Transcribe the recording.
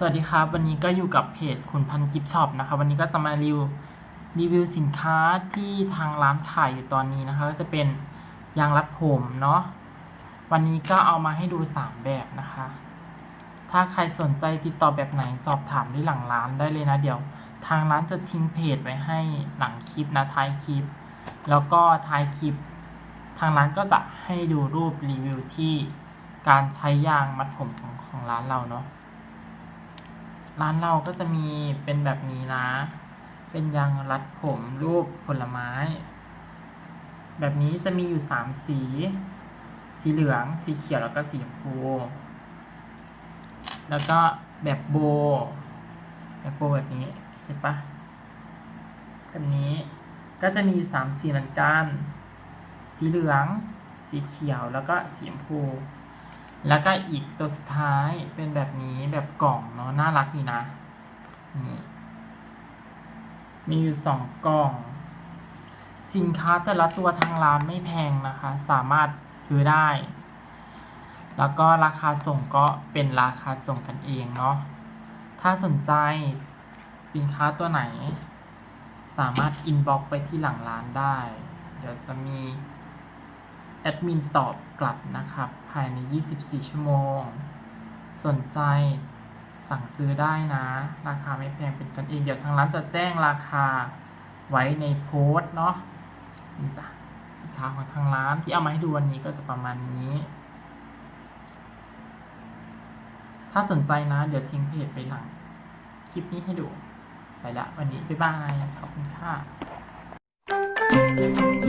สวัสดีครับ วันนี้ก็อยู่กับเพจขุนพันกิฟช็อปนะครับ วันนี้ก็จะมารีวิวรีวิวสินค้าที่ทางร้านขายอยู่ตอนนี้นะคะก็จะเป็นยางรัดผมเนาะวันนี้ก็เอามาให้ดู 3 แบบนะคะ ถ้าใครสนใจติดต่อแบบไหนสอบถามที่หลังร้านได้เลยนะเดี๋ยว ทางร้านจะทิ้งเพจไว้ให้หลังคลิปนะท้ายคลิป แล้วก็ท้ายคลิป ทางร้านก็จะให้ดูรูปรีวิวที่การใช้ยางมัดผมของของร้านเราเนาะ ร้านเราก็จะมีเป็นแบบนี้นะ เป็นยางรัดผมรูปผลไม้ แบบนี้จะมีอยู่สามสี สีเหลือง สีเขียวแล้วก็สีชมพู แล้วก็แบบโบ แบบโบแบบนี้ เห็นปะแบบนี้ก็จะมีอยู่สามสีเหมือนกัน สีเหลือง สีเขียวแล้วก็สีชมพู แล้วก็อีกตัวสุดท้ายเป็นแบบนี้แบบกล่องเนาะน่ารักดีนะนี่มีอยู่สองกล่อง สินค้าแต่ละตัวทางร้านไม่แพงนะคะ สามารถซื้อได้ แล้วก็ราคาส่งก็เป็นราคาส่งกันเองเนาะถ้าสนใจสินค้าตัวไหน สามารถอินบ็อกไปที่หลังร้านได้ เดี๋ยวจะมี ดมินตอบกลับนะครับ ภายใน 24 ชั่วโมง สนใจสั่งซื้อได้นะ ราคาไม่แพงเป็นกันเอง เดี๋ยวทางร้านจะแจ้งราคาไว้ในโพสต์เนาะนี่จ้ะสินค้าของทางร้านที่เอามาให้ดูวันนี้ก็จะประมาณนี้ ถ้าสนใจนะ เดี๋ยวทิ้งเพจไปหลัง คลิปนี้ให้ดู ไปละวันนี้ บ๊ายบาย ขอบคุณค่ะ